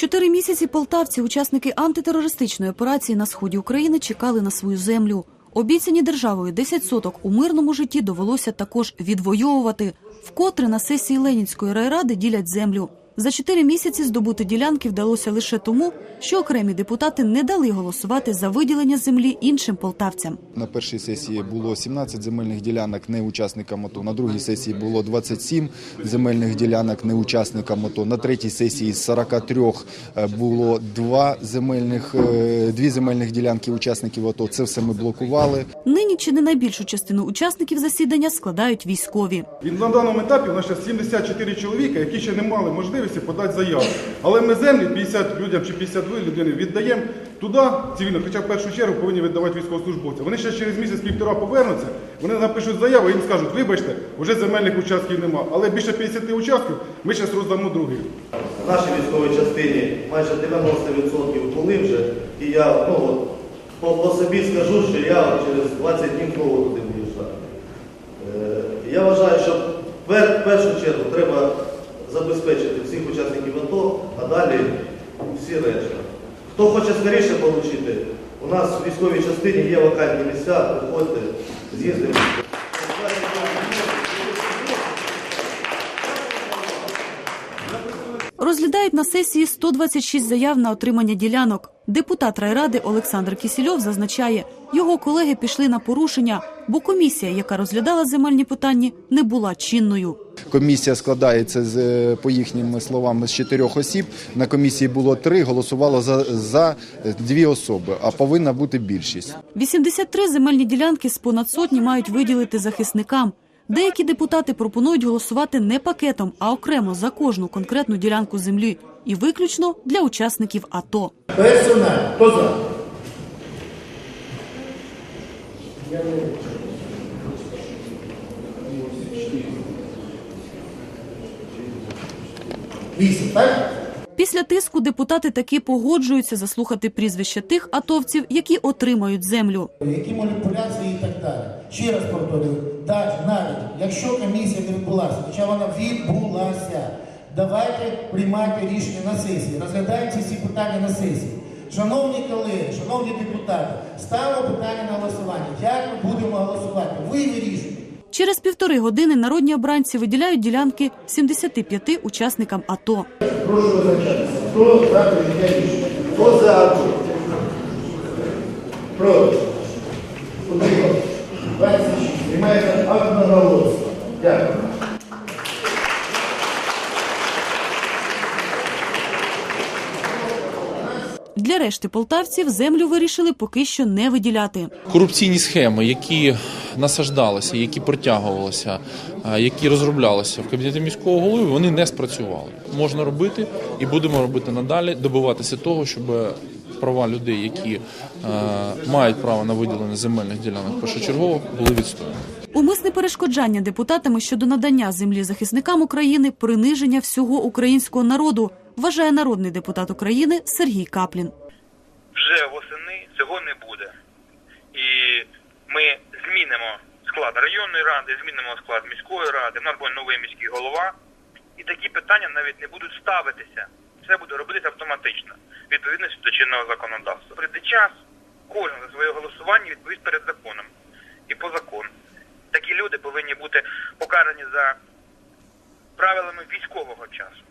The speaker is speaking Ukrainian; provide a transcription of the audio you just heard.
Чотири місяці полтавці, учасники антитерористичної операції на сході України, чекали на свою землю. Обіцяні державою 10 соток у мирному житті довелося також відвоювати. Вкотре на сесії Ленінської райради ділять землю. За чотири місяці здобути ділянки вдалося лише тому, що окремі депутати не дали голосувати за виділення землі іншим полтавцям. На першій сесії було 17 земельних ділянок не учасникам АТО. На другій сесії було 27 земельних ділянок не учасникам АТО. На третій сесії з 43 е, було два земельних, е, дві земельних ділянки учасників АТО. Це все ми блокували. Нині чи не найбільшу частину учасників засідання складають військові. І на даному етапі у нас ще 74 чоловіка, які ще не мали можливості подати заяву. Але ми землі 50 людям чи 52 людини віддаємо туди цивільно, хоча в першу чергу повинні віддавати військовослужбовцям. Вони ще через місяць-півтора повернуться, вони напишуть заяву і їм скажуть, вибачте, вже земельних участків нема. Але більше 50 участків ми зараз роздамо другим. В нашій військовій частині майже 90% були вже, і я ну, по, по собі скажу, що я через 20 днів знову туди виїжджаю. Е, я вважаю, що в пер- першу чергу треба забезпечити учасників АТО, а далі всі решта. Хто хоче скоріше отримати, у нас в військовій частині є вакантні місця, приходьте, з'їздимо. Розглядають на сесії 126 заяв на отримання ділянок. Депутат райради Олександр Кісільов зазначає, його колеги пішли на порушення, бо комісія, яка розглядала земельні питання, не була чинною. Комісія складається з е, по їхніми словами з чотирьох осіб. На комісії було три, голосувало за, за дві особи, а повинна бути більшість. 83 земельні ділянки з понад сотні мають виділити захисникам. Деякі депутати пропонують голосувати не пакетом, а окремо за кожну конкретну ділянку землі і виключно для учасників АТО. Персонально. Хто? Вісім, так? Після тиску депутати таки погоджуються заслухати прізвища тих атовців, які отримають землю. Які маніпуляції і так далі. Ще раз повторюю, так, навіть якщо комісія не відбулася, хоча вона відбулася, давайте приймати рішення на сесії, розглядайте ці питання на сесії. Шановні колеги, шановні депутати, ставимо питання на голосування. Як ми будемо голосувати? Ви вирішуєте. Через півтори години народні обранці виділяють ділянки 75 учасникам АТО. Прошу визначатися. Хто за прийняття рішення? Хто за? Проти? Для решти полтавців землю вирішили поки що не виділяти. корупційні схеми, які насаждалися, які протягувалися, які розроблялися в кабінеті міського голови, вони не спрацювали. Можна робити і будемо робити надалі, добиватися того, щоб права людей, які е, мають право на виділення земельних ділянок першочергово, були відстояні. Умисне перешкоджання депутатами щодо надання землі захисникам України приниження всього українського народу, вважає народний депутат України Сергій Каплін. вже восени цього не буде. І ми змінимо склад районної ради, змінимо склад міської ради, в нас буде новий міський голова, і такі питання навіть не будуть ставитися. Це буде робитися автоматично, відповідності до чинного законодавства. Прийде час, кожен за своє голосування відповість перед законом і по закону. Такі люди повинні бути покарані за правилами військового часу.